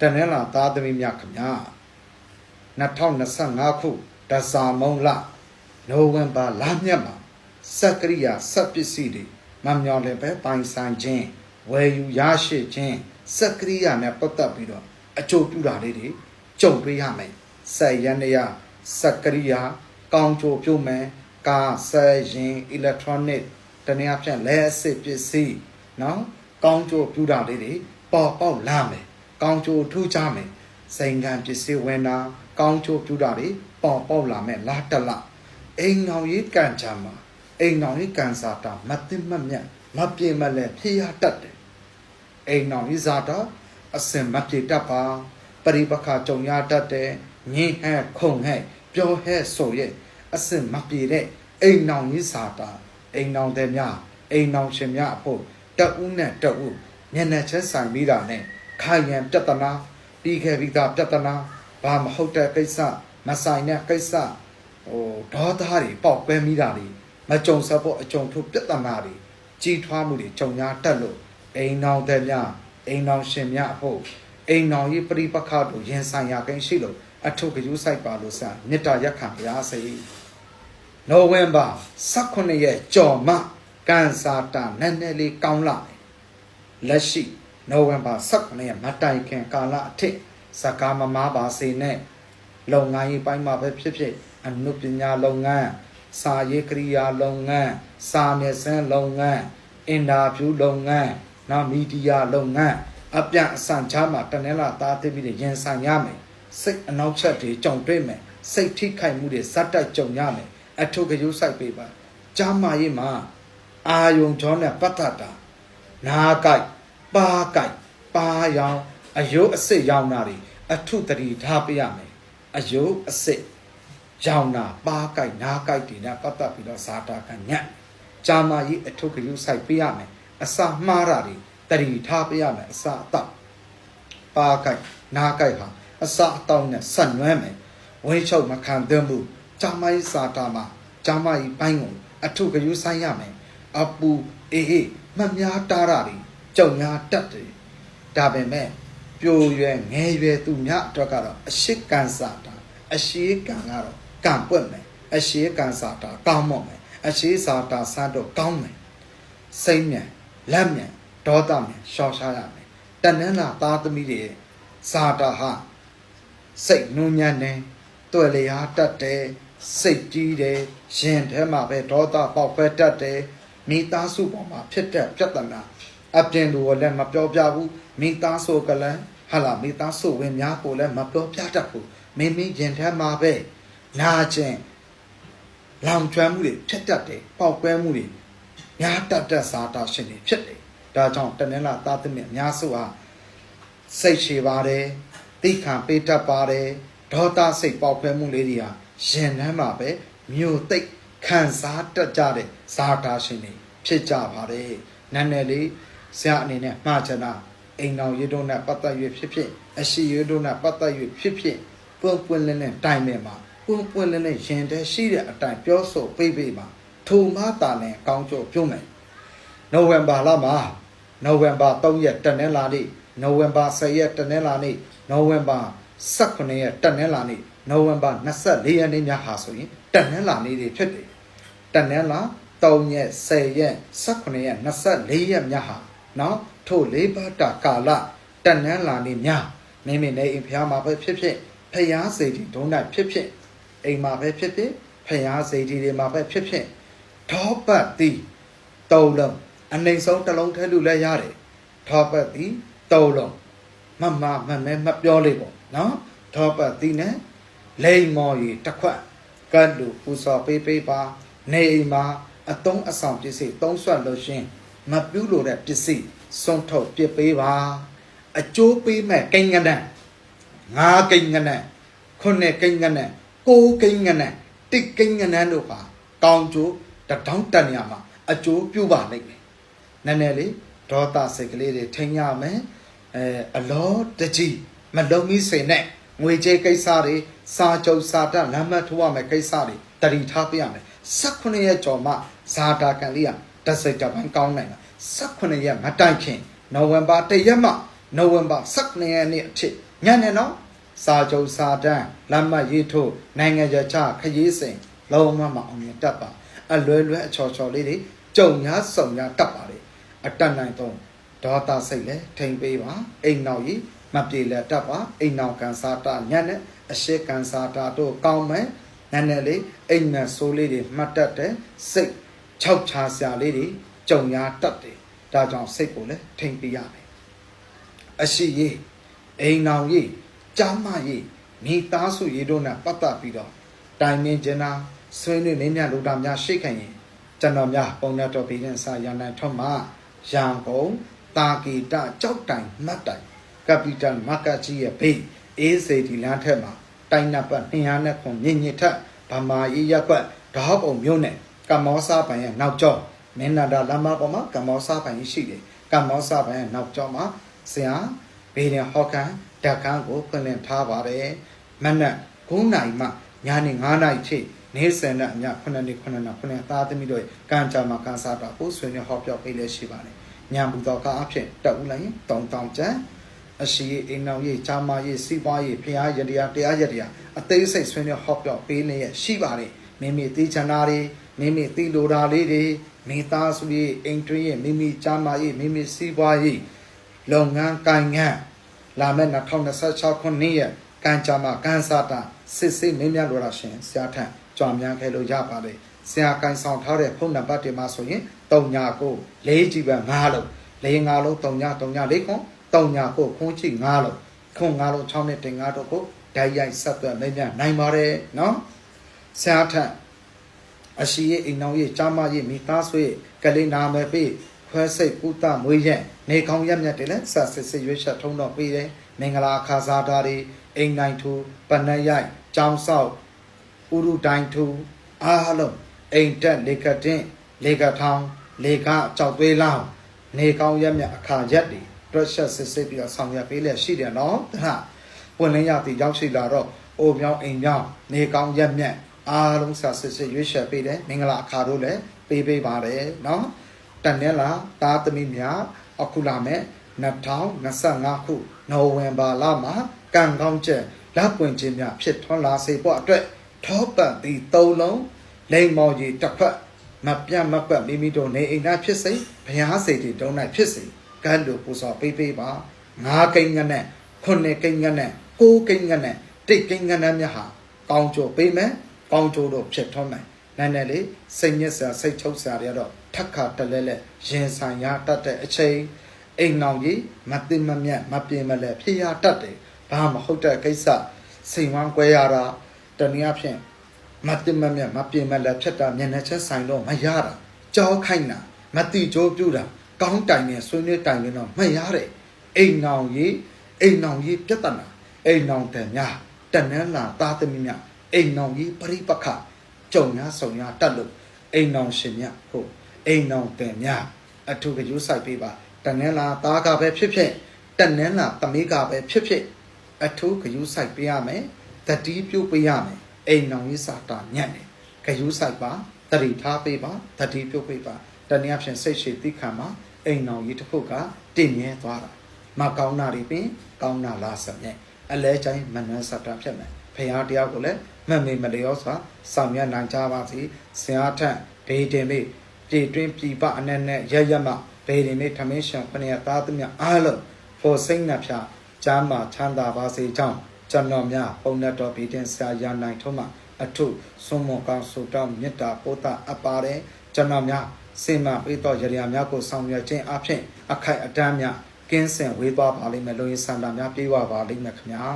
တနင်္လာသားသမီးများခင်ဗျာ2025ခုတဇာမုံလနိုဝင်ဘာလမြတ်မှာစက်ကရိယာစက်ပစ္စည်းတွေမမျော်လင့်ပဲပိုင်ဆိုင်ခြင်းဝယ်ယူရရှိခြင်းစက်ကရိယာနဲ့ပတ်သက်ပြီးတော့အကျိုးပြုတာလေးတွေကြုံတွေ့ရမယ်ဆက်ရန်ရစက်ကရိယာကောင်းကျိုးပြုမယ်ကာဆယ်ရင် electronic တနည်းအားဖြင့်လက်အစစ်ပစ္စည်းနော်ကောင်းကျိုးပြုတာလေးတွေပေါ်ပေါက်လာမယ် ကောင်းကျိုးထူးခြားမယ်စိန်ခံပစ္စည်းဝင်တာကောင်းကျိုးပြုတာတွေပေါ်ပေါက်လာမယ်လားတလအိမ်အောင်ရေးကံချမ်းမှာအိမ်အောင်ရေးကံစားတာမသိမမြတ်မပြေမလဲဖြေရတတ်တယ်အိမ်အောင်ရေးစားတာအစင်မပြေတတ်ပါပရိပခါကြုံရတတ်တယ်ညင်းဟဲ့ခုံဟဲ့ပြောဟဲ့ဆိုရဲ့အစင်မပြေတဲ့အိမ်အောင်ရေးစားတာအိမ်အောင်တဲ့များအိမ်အောင်ရှင်များအဖို့တအုပ်နဲ့တအုပ်မျက်နှာချက်ဆိုင်ပြီးတာနဲ့ ခိုင်ရန်ပြဿနာပြီးခဲ့ပြီးသားပြဿနာဘာမဟုတ်တဲ့ကိစ္စမဆိုင်တဲ့ကိစ္စဟိုဒေါသတွေပေါက်ကွဲမိတာတွေမကြုံစဖို့အကြုံထုတ်ပြဿနာတွေကြီးထွားမှုတွေကြုံရတတ်လို့အိမ်အောင်တဲ့များအိမ်အောင်ရှင်များအဖို့အိမ်အောင်ရေးပရိပခတို့ရင်ဆိုင်ရာကိန်းရှိလို့အထုကယူဆိုင်ပါလို့စမေတ္တာရက်ခံပါစေနိုဝင်ဘာ18ရက်ကြော်မကန်စာတာနည်းနည်းလေးကောင်းလာတယ်လက်ရှိ နိုဝင်ဘာ18ရက်မတိုင်ခင်ကာလအထက်စကားမမားပါစေနဲ့လုပ်ငန်းရေးပိုင်းမှာပဲဖြစ်ဖြစ်အနုပညာလုပ်ငန်းစာရေးကရိယာလုပ်ငန်းစာနယ်ဇင်းလုပ်ငန်းအင်တာဗျူးလုပ်ငန်းနောက်မီဒီယာလုပ်ငန်းအပြန်အဆန်ချားမှာတနင်္လာသားသိပြီးတဲ့ရင်ဆိုင်ရမယ်စိတ်အနောက်ချက်တွေကြုံတွေ့မယ်စိတ်ထိခိုက်မှုတွေဇက်တက်ကြုံရမယ်အထုကယူဆိုင်ပေးပါကြားမာရေးမှာအာယုံကြောနဲ့ပတ်သက်တာနာကြိုက် ပါကြိုက်ပါရောင်အယုတ်အစစ်ရောင်တာတွေအထုတတိထားပေးရမယ်အယုတ်အစစ်ရောင်တာပါကြိုက်နာကြိုက်တွေနဲ့ပတ်သက်ပြီးတော့ဇာတာကညံ့ကြာမာရေးအထုကယူဆိုင်ပေးရမယ်အစာမှားတာတွေတတိထားပေးရမယ်အစာအတော့ပါကြိုက်နာကြိုက်ဟာအစာအတော့နဲ့ဆက်နွမ်းမယ်ဝင်းချုပ်မခံသင့်ဘူးကြာမာရေးဇာတာမှာကြာမာရေးဘိုင်းကိုအထုကယူဆိုင်ရမယ်အပူအေးအေးမများတားတာတွေ ကြုံများတတ်တယ်ဒါပေမဲ့ပြိုရွယ်ငယ်ရွယ်သူများအတွက်ကတော့အရှိကန်စာတာအရှိကန်ကတော့ကံပွက်မယ်အရှိကန်စာတာကောင်းမော့မယ်အရှိစာတာဆန်းတော့ကောင်းမယ်စိတ်မြန်လက်မြန်ဒေါသမြန်ရှောင်ရှားရမယ်တဏ္ဍနာသားသမီးတွေရဲ့စာတာဟာစိတ်နှုံညံ့နေတွေ့လျာတတ်တယ်စိတ်ကြီးတယ်ရင်ထဲမှာပဲဒေါသပေါက်ခွဲတတ်တယ်မိသားစုပေါ်မှာဖြစ်တဲ့ပြဿနာ အပြင်လူကလည်းမပြောပြဘူးမိသားစုကလည်းဟာလာမိသားစုဝင်များကိုလည်းမပြောပြတတ်ဘူးမိမိရင်ထဲမှာပဲနာကျင်လောင်ကျွမ်းမှုတွေဖြစ်တတ်တယ်ပေါက်ကွဲမှုတွေများတတ်တဲ့ဇာတာရှင်တွေဖြစ်တယ်ဒါကြောင့်တနင်္လာသားသမီးအများစုဟာစိတ်ရှည်ပါတယ်သိခံပေးတတ်ပါတယ်ဒေါသစိတ်ပေါက်ကွဲမှုလေးတွေဟာရင်ထဲမှာပဲမြို့သိပ်ခံစားတတ်ကြတဲ့ဇာတာရှင်တွေဖြစ်ကြပါတယ်နည်းနည်းလေး ဆရာအနေနဲ့မှားချင်တာအိမ်တော်ရေတို့နဲ့ပတ်သက်၍ဖြစ်ဖြစ်အရှိရေတို့နဲ့ပတ်သက်၍ဖြစ်ဖြစ်ပွင့်ပွင့်လင်းလင်းတိုင်မယ်မှာပွင့်ပွင့်လင်းလင်းရင်ထဲရှိတဲ့အတိုင်းပြောဆိုပေးပေးမှာထိုမှတာနဲ့ကောင်းကျိုးပြုမယ်နိုဝင်ဘာလမှာနိုဝင်ဘာ3ရက်တနင်္လာနေ့နိုဝင်ဘာ10ရက်တနင်္လာနေ့နိုဝင်ဘာ18ရက်တနင်္လာနေ့နိုဝင်ဘာ24ရက်နေ့ညဟာဆိုရင်တနင်္လာနေ့တွေဖြစ်တယ်တနင်္လာ3ရက်10ရက်18ရက်24ရက်ညဟာ နော်ထို့လေးပါးတာကာလတနန်းလာနေများမိမိနေအိမ်ဖျားမှာပဲဖြစ်ဖြစ်ဖျားစိတ်ဒီဒုံနိုင်ဖြစ်ဖြစ်အိမ်မှာပဲဖြစ်ဖြစ်ဖျားစိတ်ဒီတွေမှာပဲဖြစ်ဖြစ်ထောပတ်သည်တုံလုံးအနိုင်ဆုံးတစ်လုံးထဲလူလဲရတယ်ထောပတ်သည်တုံလုံးမမမမဲမပြောလေးပေါ့နော်ထောပတ်သည်နဲ့လိမ္မော်ရီတစ်ခွက်ကတ်လူပူစော်ပေးပေးပါနေအိမ်မှာအတုံးအဆောင်ပစ္စည်းသုံးဆွတ်လို့ရှင် မပြူးလို့တဲ့ပစ္စည်းစွန့်ထုတ်ပြစ်ပေးပါအကျိုးပေးမဲ့ကိန်းကနန်ငါးကိန်းကနန်ခုနှစ်ကိန်းကနန်ကိုးကိန်းကနန်တစ်ကိန်းကနန်တို့ပါကောင်းကျိုးတထောင်းတန်ရမှာအကျိုးပြုပါလိမ့်မယ်နည်းနည်းလေးဒေါသစိတ်ကလေးတွေထိန်ရမယ်အဲအလောတကြီးမလုံးမီစိန်နဲ့ငွေကြေးကိစ္စတွေစာချုပ်စာတလမ်းမထိုးရမယ်ကိစ္စတွေတတိထားပြရမယ်18ရက်ကျော်မှဇာတာကန်လေးက တစိတ်တပိုင်းကောင်းနိုင်တာ18ရက်မတိုင်ခင်နိုဝင်ဘာ1ရက်မှနိုဝင်ဘာ12ရက်နေ့အထိညနေနော်စာကြုံစာတန်းလက်မှတ်ရေးထိုးနိုင်ငံခြားခြားခရီးစဉ်လုံးဝမအောင်မြင်တတ်ပါအလွယ်လွယ်အချော်ချော်လေးတွေကြုံညာစုံညာတတ်ပါလေအတက်နိုင်တော့ဒေါတာစိတ်လဲထိန်ပေးပါအိမ်နောက်ကြီးမပြေလဲတတ်ပါအိမ်နောက်ကန်စာတာညနဲ့အရှိကန်စာတာတို့ကောင်းမယ်နည်းနည်းလေးအိမ်နဲ့ဆိုးလေးတွေမှတ်တတ်တယ်စိတ် ခြောက်ချာစရာလေးတွေကြုံညာတတ်တယ်ဒါကြောင့်စိတ်ကိုလည်းထိန်ပေးရမယ်အရှိရေးအိမ်နောက်ရေးကြားမရေးမိသားစုရေးတို့နဲ့ပတ်သက်ပြီးတော့တိုင်ပင်ကျင်တာဆွေးနွေးနေမြလူတာများရှိခိုင်ရင်ကျွန်တော်များပုံရတော်ပြီးတဲ့စာရန်နိုင်ထွတ်မှာရန်ကုန်တာကီတကြောက်တိုင်မတ်တိုင်ကပီတန်မာကကြီးရဲ့ဘေးအေးစေဒီလမ်းထက်မှာတိုင်နပ်ပတ်200နဲ့ခွန်မြင့်ညစ်ထက်ဗမာရေးရက်ကွက်ဓာတ်ပုံမျိုးနဲ့ ကမောစာပန်ရဲ့နောက်ကျောမင်းနာတာလမ်းမပေါ်မှာကမောစာပန်ရှိတယ်ကမောစာပန်ရဲ့နောက်ကျောမှာဆရာဘေးရင်ဟောကန်ဓာတ်ခန်းကိုဖွင့်လှစ်ထားပါတယ်မနက်9နာရီမှညနေ9နာရီထိနေ့စဉ်နဲ့အမျှ9နှစ်9နှစ်9နှစ်သားသမီးတို့ရဲ့ကံကြမ္မာကံစားတာကိုဆွေးနွေးဟောပြောပေးလဲရှိပါတယ်ညံပူတော်ကအဖြစ်တက်ဦးလိုက်ရင်တောင်းတောင်းကျန်အရှိအိမ်နောက်ရေးဂျာမာရေးစီးပွားရေးဖျားရတရားတရားရတရားအသေးစိတ်ဆွေးနွေးဟောပြောပေးနေရရှိပါတယ်မိမိသိချင်တာတွေ မိမိသိလိုတာလေးတွေမိသားစုရေးအိမ်တွင်းရေးမိမိဂျာမာရေးမိမိစီးပွားရေးလုပ်ငန်းကိုင်ငန်းလာမယ့်2026ခုနှစ်ရဲ့ကံကြမ္မာကံစားတာစစ်စစ်မင်းများလိုတာရှင်ဆရာထံကြွားများခဲ့လို့ရပါတယ်ဆရာကန်ဆောင်ထားတဲ့ဖုန်းနံပါတ်တွေမှာဆိုရင်39ကို4ကြည့်ပဲ9လို့4 5လုံး39 39လေးခွန်39ကိုခွန်ကြည့်9လို့ခွန်9လုံး6နဲ့တင်9တို့ကိုဓာတ်ရိုက်ဆက်သွယ်မင်းများနိုင်ပါတယ်နော်ဆရာထံ အရှိရဲ့အိမ်နောင်ရဲ့ကြားမရဲ့မိသားစုရဲ့ကလေးနာမယ်ပြီးခွဲစိတ်ကုသမွေးရက်နေကောင်းရက်မြတ်တွေလည်းဆက်စစ်စစ်ရွေးချက်ထုံးတော့ပြီးတယ်မင်္ဂလာအခါစားတာတွေအိမ်နိုင်ထူပနက်ရိုက်ကျောင်းဆောက်ဥရုတိုင်းထူအားလုံးအိမ်တက်လေကတင်လေကထောင်လေကကြောက်သွေးလောင်းနေကောင်းရက်မြတ်အခါရက်တွေတွက်ချက်စစ်စစ်ပြီးတော့ဆောင်ရွက်ပေးလျက်ရှိတယ်နော်တခါပွင့်လင်းရသည်ရောက်ရှိလာတော့အိုမြောင်းအိမ်မြောင်းနေကောင်းရက်မြတ် အားလုံးဆက်စစ်စစ်ရွေးချက်ပေးတယ်မင်္ဂလာအခါတို့လည်းပေးပေးပါတယ်နော်တန်နဲ့လားသားသမီးများအခုလာမဲ့2025ခုနိုဝင်ဘာလမှာကံကောင်းချက်လက်ပွင့်ခြင်းများဖြစ်ထွန်းလာစေဖို့အတွက်ထောပတ်သည့်သုံးလုံးလိမ္မော်ကြီးတစ်ဖက်မပြတ်မကွက်မိမိတို့နေအိမ်သားဖြစ်စေဘုရားစေတီတုံး၌ဖြစ်စေကံတို့ပူဇော်ပေးပေးပါငါးကိန်းငနဲ့ခုနှစ်ကိန်းငနဲ့ကိုးကိန်းငနဲ့တိတ်ကိန်းငနဲ့များဟာကောင်းကြိုပေးမယ် ကောင်းကြိုတို့ဖြစ်ထွန်းမယ်နည်းနည်းလေးစိတ်ညစ်စရာစိတ်ချုပ်စရာတွေကတော့ထက်ခါတလဲလဲရင်ဆိုင်ရတတ်တဲ့အချိန်အိမ်အောင်ကြီးမသိမမြတ်မပြေမလဲဖြစ်ရတတ်တယ်ဘာမဟုတ်တဲ့ကိစ္စစိန်ဝမ်းကွဲရတာတနည်းအားဖြင့်မသိမမြတ်မပြေမလဲဖြစ်တာမျက်နှာချက်ဆိုင်တော့မရတာကြောခိုင်းတာမတိကြိုးပြူတာကောင်းတိုင်နဲ့ဆွေးနွေးတိုင်နဲ့တော့မရတဲ့အိမ်အောင်ကြီးအိမ်အောင်ကြီးပြဿနာအိမ်အောင်တယ်များတနန်းလာသားသမီးများ အိမ်အောင်ကြီးပရိပခကြုံများဆုံများတက်လို့အိမ်အောင်ရှင်များဟုတ်အိမ်အောင်တယ်များအထုကယူဆိုင်ပေးပါတနန်းလာသားကပဲဖြစ်ဖြစ်တနန်းလာသမီးကပဲဖြစ်ဖြစ်အထုကယူဆိုင်ပေးရမယ်တတိပြုတ်ပေးရမယ်အိမ်အောင်ကြီးစာတာညံ့တယ်ကယူဆိုင်ပါတတိထားပေးပါတတိပြုတ်ပေးပါတနည်းအားဖြင့်စိတ်ရှိသိခံမှာအိမ်အောင်ကြီးတစ်ခုကတင့်မြဲသွားတာမကောင်းတာတွေပင်ကောင်းတာလားဆက်မြဲအလဲချိုင်းမနှမ်းစတာဖြစ်မယ်ဖရာတရားကိုလည်း မှတ်မိမလျောစွာဆောင်ရွက်နိုင်ကြပါစေဆရာထက်ဒေတင်မိပြည်တွင်းပြည်ပအနက်နဲ့ရရမဘေရင်မိထမင်းရှံခဏရသားသမ ्या အားလုံးဖို့စိတ်နှဖျားကျမ်းမာချမ်းသာပါစေကြောင်းကျွန်တော်များပုံနဲ့တော်ပြည်တင်ဆရာရနိုင်ထုံးမှာအထုဆုံးမကောင်းဆုတောင်းမေတ္တာပို့တာအပ်ပါတယ်ကျွန်တော်များစင်မပေးတော်ရရာများကိုဆောင်ရွက်ခြင်းအပြင်အခိုက်အတန်းများကင်းစင်ဝေးသွားပါလိမ့်မယ်လို့ရစန္ဒများပြေးဝပါလိမ့်မယ်ခင်ဗျာ